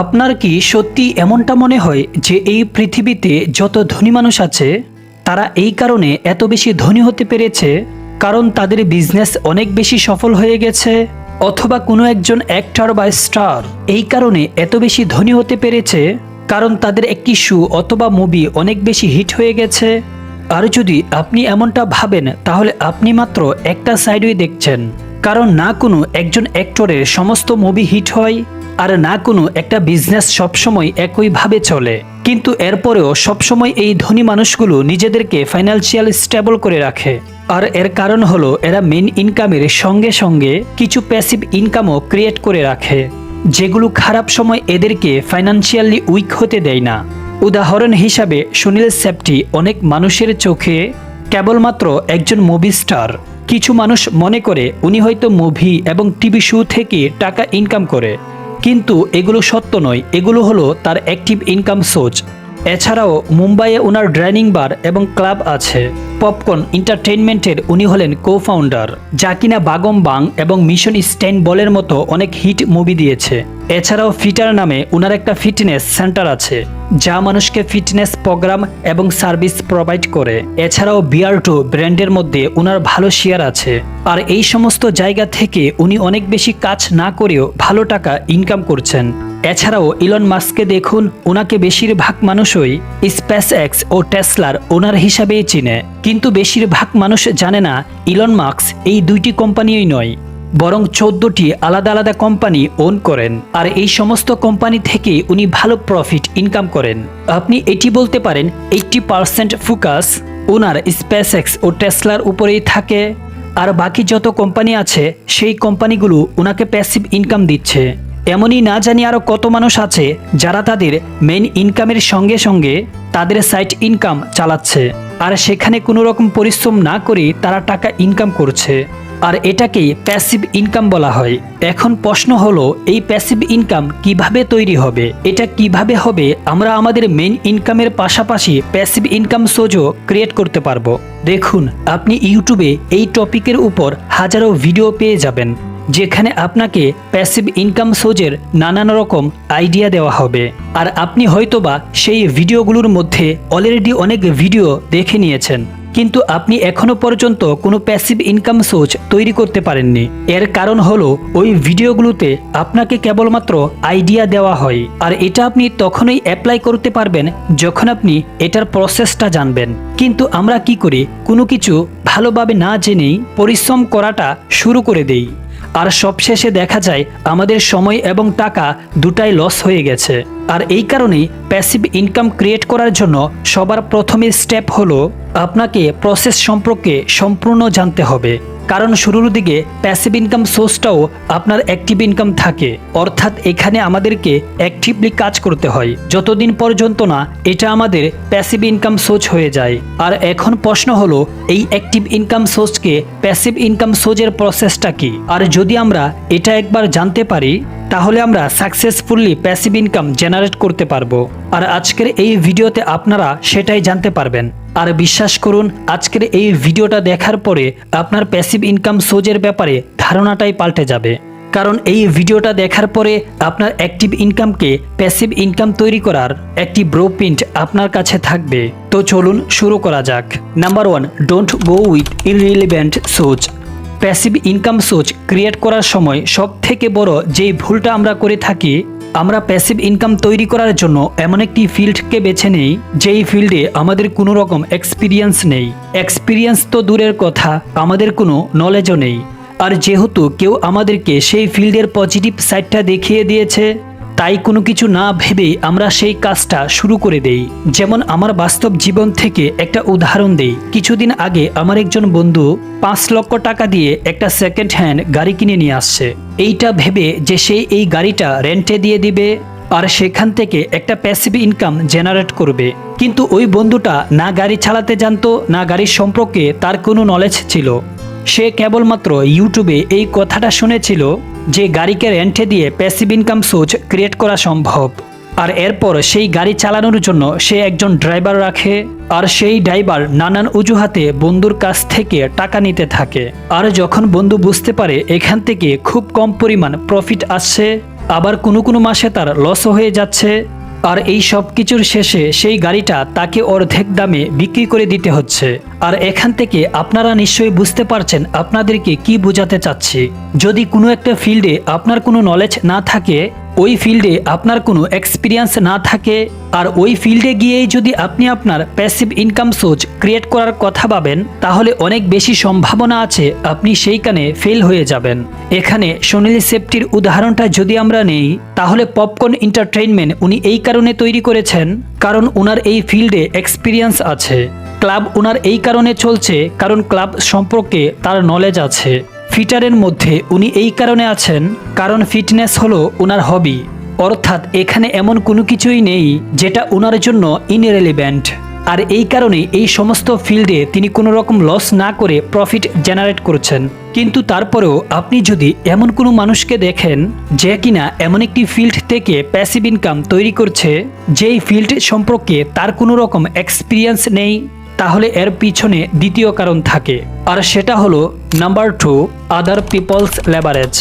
আপনার কি সত্যি এমনটা মনে হয় যে এই পৃথিবীতে যত ধনী মানুষ আছে, তারা এই কারণে এত বেশি ধনী হতে পেরেছে? কারণ তাদের বিজনেস অনেক বেশি সফল হয়ে গেছে, অথবা কোনো একজন অ্যাক্টর বা স্টার এই কারণে এত বেশি ধনী হতে পেরেছে? কারণ তাদের একটি শু অথবা মুভি অনেক বেশি হিট হয়ে গেছে। আর যদি আপনি এমনটা ভাবেন, তাহলে আপনি মাত্র একটা সাইডই দেখছেন। কারণ না কোনো একজন অ্যাক্টরের সমস্ত মুভি হিট হয় আর না কোনো একটা বিজনেস সবসময় একইভাবে চলে। কিন্তু এরপরেও সবসময় এই ধনী মানুষগুলো নিজেদেরকে ফাইন্যান্সিয়াল স্টেবল করে রাখে। আর এর কারণ হলো এরা মেন ইনকামের সঙ্গে সঙ্গে কিছু প্যাসিভ ইনকামও ক্রিয়েট করে রাখে। যেগুলো খারাপ সময় এদেরকে ফাইন্যান্সিয়ালি উইক হতে দেয় না। উদাহরণ হিসাবে সুনীল সেপ্টি অনেক মানুষের চোখে কেবলমাত্র একজন মুভি স্টার কিছু মানুষ মনে করে উনি হয়তো মুভি এবং টিভি শো থেকে টাকা ইনকাম করে। কিন্তু এগুলো সত্য নয়। এগুলো হলো তার অ্যাক্টিভ ইনকাম সোর্স এছাড়াও মুম্বাইয়ে ওনার ড্রাইনিং বার এবং ক্লাব আছে। পপকর্ন এন্টারটেইনমেন্টের উনি হলেন কো ফাউন্ডার যা কিনা বাগম বাং এবং মিশন স্ট্যান্ড বলের মতো অনেক হিট মুভি দিয়েছে। এছাড়াও ফিটার নামে ওনার একটা ফিটনেস সেন্টার আছে, যা মানুষকে ফিটনেস প্রোগ্রাম এবং সার্ভিস প্রোভাইড করে। এছাড়াও বিয়ার্টো ব্র্যান্ডের মধ্যে ওনার ভালো শেয়ার আছে। আর এই সমস্ত জায়গা থেকে উনি অনেক বেশি কাজ না করেও ভালো টাকা ইনকাম করছেন। এছাড়াও ইলন মাস্ককে দেখুন ওনাকে বেশিরভাগ মানুষই স্পেস এক্স ও টেসলার ওনার হিসাবেই চিনে। কিন্তু বেশিরভাগ মানুষ জানে না ইলন মাস্ক এই দুইটি কোম্পানিই নয়। বরং চোদ্দটি আলাদা আলাদা কোম্পানি ওন করেন। আর এই সমস্ত কোম্পানি থেকে উনি ভালো প্রফিট ইনকাম করেন। আপনি এটি বলতে পারেন, এইটটি পার্সেন্ট ফোকাস ওনার স্পেস এক্স ও টেসলার উপরেই থাকে। আর বাকি যত কোম্পানি আছে, সেই কোম্পানিগুলো ওনাকে প্যাসিভ ইনকাম দিচ্ছে। এমনই না জানি আরও কত মানুষ আছে যারা তাদের মেন ইনকামের সঙ্গে সঙ্গে তাদের সাইট ইনকাম চালাচ্ছে। আর সেখানে কোনো রকম পরিশ্রম না করে তারা টাকা ইনকাম করছে। আর এটাকেই প্যাসিভ ইনকাম বলা হয়। এখন প্রশ্ন হলো, এই প্যাসিভ ইনকাম কীভাবে তৈরি হবে? এটা কীভাবে হবে? আমরা আমাদের মেন ইনকামের পাশাপাশি প্যাসিভ ইনকাম সোজও ক্রিয়েট করতে পারব। দেখুন, আপনি ইউটিউবে এই টপিকের উপর হাজারো ভিডিও পেয়ে যাবেন। যেখানে আপনাকে প্যাসিভ ইনকাম সোজের নানান রকম আইডিয়া দেওয়া হবে। আর আপনি হয়তোবা সেই ভিডিওগুলোর মধ্যে অলরেডি অনেক ভিডিও দেখে নিয়েছেন। কিন্তু আপনি এখনও পর্যন্ত কোনো প্যাসিভ ইনকাম সোর্স তৈরি করতে পারেননি। এর কারণ হলো, ওই ভিডিওগুলোতে আপনাকে কেবলমাত্র আইডিয়া দেওয়া হয়। আর এটা আপনি তখনই অ্যাপ্লাই করতে পারবেন যখন আপনি এটার প্রসেসটা জানবেন। কিন্তু আমরা কি করি? কোনো কিছু ভালোভাবে না জেনেই পরিশ্রম করাটা শুরু করে দেই। আর সবশেষে দেখা যায় আমাদের সময় এবং টাকা দুটাই লস হয়ে গেছে। আর এই কারণেই প্যাসিভ ইনকাম ক্রিয়েট করার জন্য সবার প্রথমে স্টেপ হলো আপনাকে প্রসেস সম্পর্কে সম্পূর্ণ জানতে হবে। কারণ শুরুর দিকে প্যাসিভ ইনকাম সোর্সটাও আপনার অ্যাক্টিভ ইনকাম থাকে। অর্থাৎ এখানে আমাদেরকে অ্যাক্টিভলি কাজ করতে হয়। যতদিন পর্যন্ত না এটা আমাদের প্যাসিভ ইনকাম সোর্স হয়ে যায়। আর এখন প্রশ্ন হলো, এই অ্যাক্টিভ ইনকাম সোর্সকে প্যাসিভ ইনকাম সোর্সের প্রসেসটা কি? আর যদি আমরা এটা একবার জানতে পারি তাহলে আমরা সাকসেসফুলি প্যাসিভ ইনকাম জেনারেট করতে পারব। আর আজকের এই ভিডিওতে আপনারা সেটাই জানতে পারবেন। আর বিশ্বাস করুন, আজকের এই ভিডিওটা দেখার পরে আপনার প্যাসিভ ইনকাম সোজের ব্যাপারে ধারণাটাই পাল্টে যাবে। কারণ এই ভিডিওটা দেখার পরে আপনার অ্যাক্টিভ ইনকামকে প্যাসিভ ইনকাম তৈরি করার একটি ব্রো প্রিন্ট আপনার কাছে থাকবে। তো চলুন শুরু করা যাক। Number one don't go with irrelevant সোচ passive income source create করার সময় সব থেকে বড় যেই ভুলটা আমরা করে থাকি, আমরা প্যাসিভ ইনকাম তৈরি করার জন্য এমন একটি ফিল্ডকে বেছে নেই, যেই ফিল্ডে আমাদের কোনো রকম এক্সপিরিয়েন্স নেই। এক্সপিরিয়েন্স তো দূরের কথা, আমাদের কোনো নলেজও নেই। আর যেহেতু কেউ আমাদেরকে সেই ফিল্ডের পজিটিভ সাইডটা দেখিয়ে দিয়েছে তাই কোনো কিছু না ভেবেই আমরা সেই কাজটা শুরু করে দেই। যেমন আমার বাস্তব জীবন থেকে একটা উদাহরণ দেই। কিছুদিন আগে আমার একজন বন্ধু পাঁচ লক্ষ টাকা দিয়ে একটা সেকেন্ড হ্যান্ড গাড়ি কিনে নিয়ে আসছে। এইটা ভেবে যে সে এই গাড়িটা রেন্টে দিয়ে দিবে আর সেখান থেকে একটা প্যাসিভ ইনকাম জেনারেট করবে। কিন্তু ওই বন্ধুটা না গাড়ি চালাতে জানতো, না গাড়ির সম্পর্কে তার কোনো নলেজ ছিল। সে কেবলমাত্র ইউটিউবে এই কথাটা শুনেছিল যে গাড়িকে রেন্টে দিয়ে প্যাসিভ ইনকাম সোচ ক্রিয়েট করা সম্ভব। আর এরপর সেই গাড়ি চালানোর জন্য সে একজন ড্রাইভার রাখে, আর সেই ড্রাইভার নানান অজুহাতে বন্ধুর কাছ থেকে টাকা নিতে থাকে। আর যখন বন্ধু বুঝতে পারে এখান থেকে খুব কম পরিমাণ প্রফিট আসছে, আবার কোনো কোনো মাসে তার লসও হয়ে যাচ্ছে আর এই সব কিছুর শেষে সেই গাড়িটা তাকে অর্ধেক দামে বিক্রি করে দিতে হচ্ছে। আর এখান থেকে আপনারা নিশ্চয়ই বুঝতে পারছেন আপনাদেরকে কি বোঝাতে চাচ্ছি। যদি কোনো একটা ফিল্ডে আপনার কোনো নলেজ না থাকে ওই ফিল্ডে আপনার কোনো এক্সপিরিয়েন্স না থাকে, আর ওই ফিল্ডে গিয়েই যদি আপনি আপনার প্যাসিভ ইনকাম সোর্স ক্রিয়েট করার কথা ভাবেন, তাহলে অনেক বেশি সম্ভাবনা আছে আপনি সেইখানে ফেল হয়ে যাবেন। এখানে সোনালি সেফটির উদাহরণটা যদি আমরা নেই, তাহলে পপকর্ন এন্টারটেইনমেন্ট উনি এই কারণে তৈরি করেছেন, কারণ ওনার এই ফিল্ডে এক্সপিরিয়েন্স আছে। ক্লাব ওনার এই কারণে চলছে, কারণ ক্লাব সম্পর্কে তার নলেজ আছে। ফিটারের মধ্যে উনি এই কারণে আছেন, কারণ ফিটনেস হলো ওনার হবি। অর্থাৎ এখানে এমন কোনো কিছুই নেই যেটা ওনার জন্য ইনরেলিভেন্ট। আর এই কারণে এই সমস্ত ফিল্ডে তিনি কোনো রকম লস না করে প্রফিট জেনারেট করছেন। কিন্তু তারপরেও আপনি যদি এমন কোনো মানুষকে দেখেন যে কিনা এমন একটি ফিল্ড থেকে প্যাসিভ ইনকাম তৈরি করছে, যেই ফিল্ড সম্পর্কে তার কোনো রকম এক্সপিরিয়েন্স নেই তাহলে এর পিছনে দ্বিতীয় কারণ থাকে। আর সেটা হলো number two other people's leverage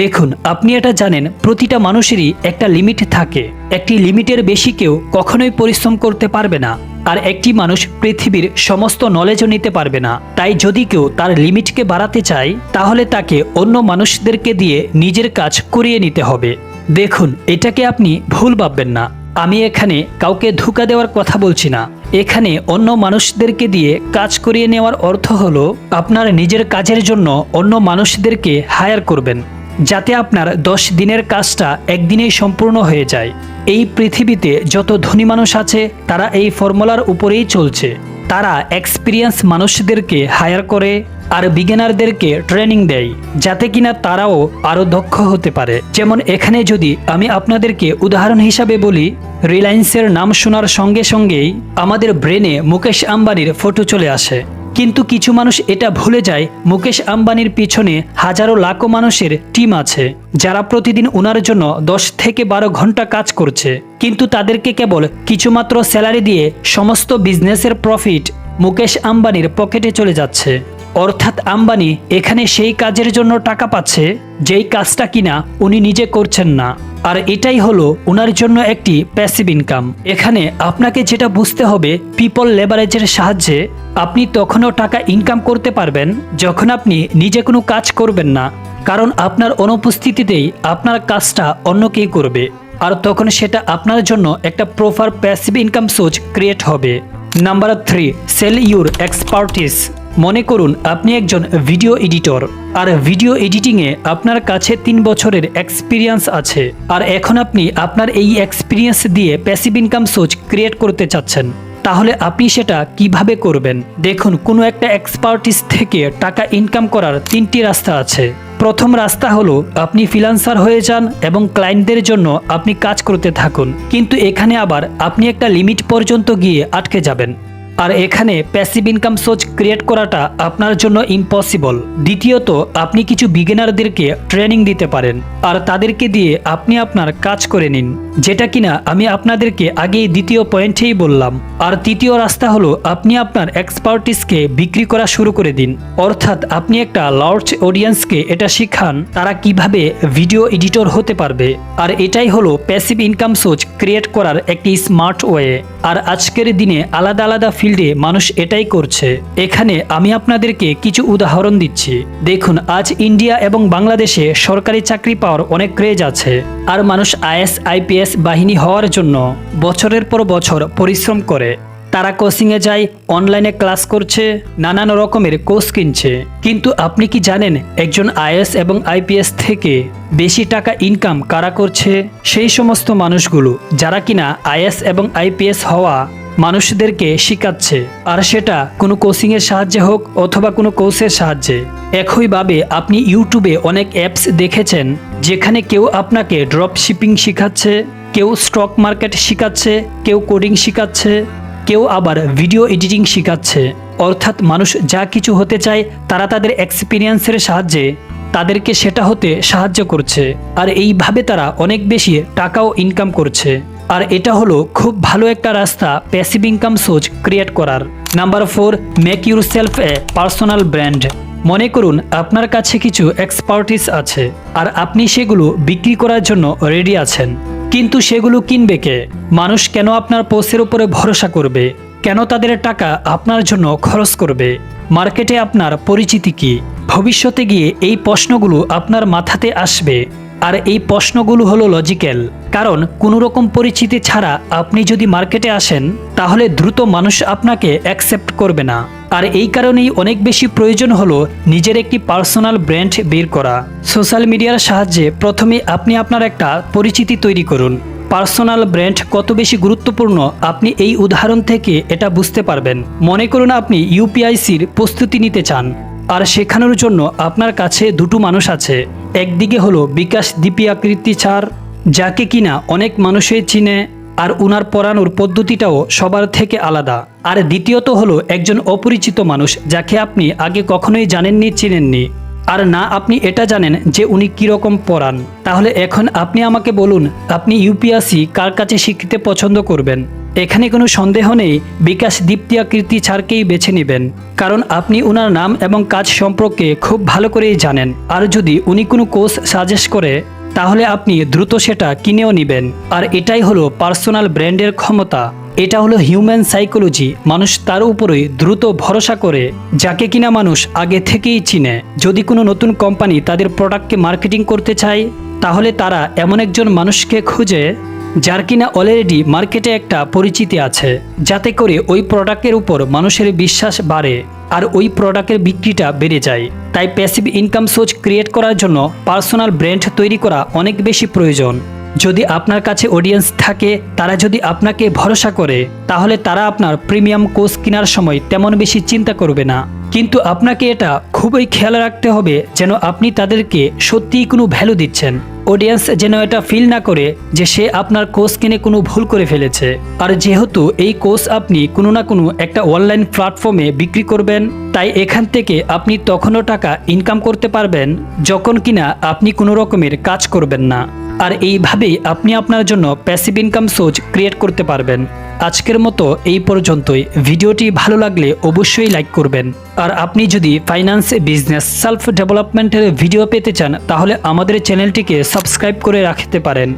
দেখুন, আপনি এটা জানেন, প্রতিটা মানুষেরই একটা লিমিট থাকে। একটি লিমিটের বেশি কেউ কখনোই পরিশ্রম করতে পারবে না, আর একটি মানুষ পৃথিবীর সমস্ত নলেজও নিতে পারবে না। তাই যদি কেউ তার লিমিটকে বাড়াতে চায়, তাহলে তাকে অন্য মানুষদেরকে দিয়ে নিজের কাজ করিয়ে নিতে হবে। দেখুন, এটাকে আপনি ভুল ভাববেন না। আমি এখানে কাউকে ধোকা দেওয়ার কথা বলছি না। এখানে অন্য মানুষদেরকে দিয়ে কাজ করিয়ে নেওয়ার অর্থ হলো আপনার নিজের কাজের জন্য অন্য মানুষদেরকে হায়ার করবেন, যাতে আপনার দশ দিনের কাজটা একদিনেই সম্পূর্ণ হয়ে যায়। এই পৃথিবীতে যত ধনী মানুষ আছে, তারা এই ফর্মুলার উপরেই চলছে। তারা এক্সপিরিয়েন্স মানুষদেরকে হায়ার করে আর বিজ্ঞানারদেরকে ট্রেনিং দেয়, যাতে কিনা তারাও আরও দক্ষ হতে পারে। যেমন এখানে যদি আমি আপনাদেরকে উদাহরণ হিসাবে বলি, রিলায়েন্সের নাম শোনার সঙ্গে সঙ্গেই আমাদের ব্রেনে মুকেশ আম্বানির ফটো চলে আসে। কিন্তু কিছু মানুষ এটা ভুলে যায়, মুকেশ আম্বানির পিছনে হাজারো লাখো মানুষের টিম আছে, যারা প্রতিদিন ওনার জন্য দশ থেকে বারো ঘণ্টা কাজ করছে। কিন্তু তাদেরকে কেবল কিছুমাত্র স্যালারি দিয়ে সমস্ত বিজনেসের প্রফিট মুকেশ আম্বানির পকেটে চলে যাচ্ছে। অর্থাৎ আম্বানি এখানে সেই কাজের জন্য টাকা পাচ্ছে, যেই কাজটা কিনা উনি নিজে করছেন না। আর এটাই হলো ওনার জন্য একটি প্যাসিভ ইনকাম এখানে আপনাকে যেটা বুঝতে হবে পিপল লেবারেজের সাহায্যে আপনি তখনও টাকা ইনকাম করতে পারবেন যখন আপনি নিজে কোনো কাজ করবেন না, কারণ আপনার অনুপস্থিতিতেই আপনার কাজটা অন্য কেউ করবে। আর তখন সেটা আপনার জন্য একটা proper passive income source create হবে। Number three sell your expertise মনে করুন, আপনি একজন ভিডিও এডিটর, আর ভিডিও এডিটিংয়ে আপনার কাছে তিন বছরের এক্সপিরিয়েন্স আছে। আর এখন আপনি আপনার এই এক্সপিরিয়েন্স দিয়ে প্যাসিভ ইনকাম সোর্স ক্রিয়েট করতে চাচ্ছেন। তাহলে আপনি সেটা কীভাবে করবেন? দেখুন, কোনো একটা এক্সপার্টিস থেকে টাকা ইনকাম করার তিনটি রাস্তা আছে। প্রথম রাস্তা হলো, আপনি ফ্রিল্যান্সার হয়ে যান এবং ক্লায়েন্টদের জন্য আপনি কাজ করতে থাকুন। কিন্তু এখানে আবার আপনি একটা লিমিট পর্যন্ত গিয়ে আটকে যাবেন। আর এখানে প্যাসিভ ইনকাম সোর্স ক্রিয়েট করাটা আপনার জন্য ইম্পসিবল দ্বিতীয়ত, আপনি কিছু বিগিনারদেরকে ট্রেনিং দিতে পারেন, আর তাদেরকে দিয়ে আপনি আপনার কাজ করে নিন। যেটা কিনা আমি আপনাদেরকে আগেই দ্বিতীয় পয়েন্টেই বললাম। আর তৃতীয় রাস্তা হলো আপনি আপনার এক্সপার্টিসকে বিক্রি করা শুরু করে দিন। অর্থাৎ আপনি একটা লার্জ অডিয়েন্সকে এটা শিখান তারা কীভাবে ভিডিও এডিটর হতে পারবে। আর এটাই হলো প্যাসিভ ইনকাম সোর্স ক্রিয়েট করার একটি স্মার্ট ওয়ে আর আজকের দিনে আলাদা আলাদা ফিল্ডে মানুষ এটাই করছে। এখানে আমি আপনাদেরকে কিছু উদাহরণ দিচ্ছি। দেখুন, আজ ইন্ডিয়া এবং বাংলাদেশে সরকারি চাকরি পাওয়ার অনেক ক্রেজ আছে। আর মানুষ আইএস আইপিএস বাহিনী হওয়ার জন্য বছরের পর বছর পরিশ্রম করে। তারা কোচিংয়ে যায়, অনলাইনে ক্লাস করছে, নানান রকমের কোর্স কিনছে। কিন্তু আপনি কি জানেন একজন আইএস এবং আইপিএস থেকে বেশি টাকা ইনকাম কারা করছে? সেই সমস্ত মানুষগুলো, যারা কিনা আইএস এবং আইপিএস হওয়া মানুষদেরকে শিখাচ্ছে। আর সেটা কোনো কোচিংয়ের সাহায্যে হোক অথবা কোনো কোর্সের সাহায্যে। একইভাবে আপনি ইউটিউবে অনেক অ্যাপস দেখেছেন যেখানে কেউ আপনাকে ড্রপ শিপিং শেখাচ্ছে, কেউ স্টক মার্কেট শেখাচ্ছে, কেউ কোডিং শেখাচ্ছে, কেউ আবার ভিডিও এডিটিং শেখাচ্ছে। অর্থাৎ মানুষ যা কিছু হতে চায়, তারা তাদের এক্সপিরিয়েন্সের সাহায্যে তাদেরকে সেটা হতে সাহায্য করছে। আর এইভাবে তারা অনেক বেশি টাকাও ইনকাম করছে। আর এটা হলো খুব ভালো একটা রাস্তা প্যাসিভ ইনকাম সোর্স ক্রিয়েট করার। Number four make yourself a personal brand মনে করুন, আপনার কাছে কিছু এক্সপার্টিস আছে, আর আপনি সেগুলো বিক্রি করার জন্য রেডি আছেন। কিন্তু সেগুলো কিনবে কে? মানুষ কেন আপনার পোস্টের উপরে ভরসা করবে? কেন তাদের টাকা আপনার জন্য খরচ করবে? মার্কেটে আপনার পরিচিতি কি? ভবিষ্যতে গিয়ে এই প্রশ্নগুলো আপনার মাথাতে আসবে। আর এই প্রশ্নগুলো হলো লজিক্যাল কারণ কোনো রকম পরিচিতি ছাড়া আপনি যদি মার্কেটে আসেন, তাহলে দ্রুত মানুষ আপনাকে অ্যাকসেপ্ট করবে না। আর এই কারণেই অনেক বেশি প্রয়োজন হলো নিজের একটি পার্সোনাল ব্র্যান্ড বের করা। সোশ্যাল মিডিয়ার সাহায্যে প্রথমে আপনি আপনার একটা পরিচিতি তৈরি করুন। পার্সোনাল ব্র্যান্ড কত বেশি গুরুত্বপূর্ণ আপনি এই উদাহরণ থেকে এটা বুঝতে পারবেন। মনে করুন আপনি ইউপিআইসির প্রস্তুতি নিতে চান। আর শেখানোর জন্য আপনার কাছে দুটো মানুষ আছে। একদিকে হলো বিকাশ দীপি আকৃতি ছাড় যাকে কিনা অনেক মানুষই চিনে। আর উনার পড়ানোর পদ্ধতিটাও সবার থেকে আলাদা। আর দ্বিতীয়ত হলো একজন অপরিচিত মানুষ, যাকে আপনি আগে কখনোই জানেননি, চিনেননি। আর না, আপনি এটা জানেন যে উনি কীরকম পড়ান। তাহলে এখন আপনি আমাকে বলুন, আপনি ইউপিএসসি কার কাছে শিখতে পছন্দ করবেন? এখানে কোনো সন্দেহ নেই, বিকাশ দীপ্তিয়া কীর্তি ছাড়কেই বেছে নেবেন। কারণ আপনি ওনার নাম এবং কাজ সম্পর্কে খুব ভালো করেই জানেন। আর যদি উনি কোনো কোর্স সাজেস্ট করে তাহলে আপনি দ্রুত সেটা কিনেও নেবেন। আর এটাই হলো পার্সোনাল ব্র্যান্ডের ক্ষমতা। এটা হলো হিউম্যান সাইকোলজি, মানুষ তার উপরেই দ্রুত ভরসা করে, যাকে কিনা মানুষ আগে থেকেই চিনে। যদি কোনো নতুন কোম্পানি তাদের প্রোডাক্টকে মার্কেটিং করতে চায়, তাহলে তারা এমন একজন মানুষকে খুঁজে, যার কিনা অলরেডি মার্কেটে একটা পরিচিতি আছে, যাতে করে ওই প্রোডাক্টের উপর মানুষের বিশ্বাস বাড়ে। আর ওই প্রোডাক্টের বিক্রিটা বেড়ে যায়। তাই প্যাসিভ ইনকাম সোর্স ক্রিয়েট করার জন্য পার্সোনাল ব্র্যান্ড তৈরি করা অনেক বেশি প্রয়োজন। যদি আপনার কাছে অডিয়েন্স থাকে, তারা যদি আপনাকে ভরসা করে, তাহলে তারা আপনার প্রিমিয়াম কোর্স কেনার সময় তেমন বেশি চিন্তা করবে না। কিন্তু আপনাকে এটা খুবই খেয়াল রাখতে হবে যেন আপনি তাদেরকে সত্যিই কোনো ভ্যালু দিচ্ছেন। অডিয়েন্স যেন এটা ফিল না করে যে সে আপনার কোর্স কিনে কোনো ভুল করে ফেলেছে। আর যেহেতু এই কোর্স আপনি কোনো না কোনো একটা অনলাইন প্ল্যাটফর্মে বিক্রি করবেন, তাই এখান থেকে আপনি তখনও টাকা ইনকাম করতে পারবেন যখন কিনা আপনি কোনো রকমের কাজ করবেন না। আর এইভাবেই আপনি আপনার জন্য প্যাসিভ ইনকাম সোর্স ক্রিয়েট করতে পারবেন। আজকের মতো এই পর্যন্তই। ভিডিওটি ভালো লাগলে অবশ্যই লাইক করবেন। আর আপনি যদি ফাইন্যান্স বিজনেস সেলফ ডেভেলপমেন্টের ভিডিও পেতে চান, তাহলে আমাদের চ্যানেলটিকে সাবস্ক্রাইব করে রাখতে পারেন।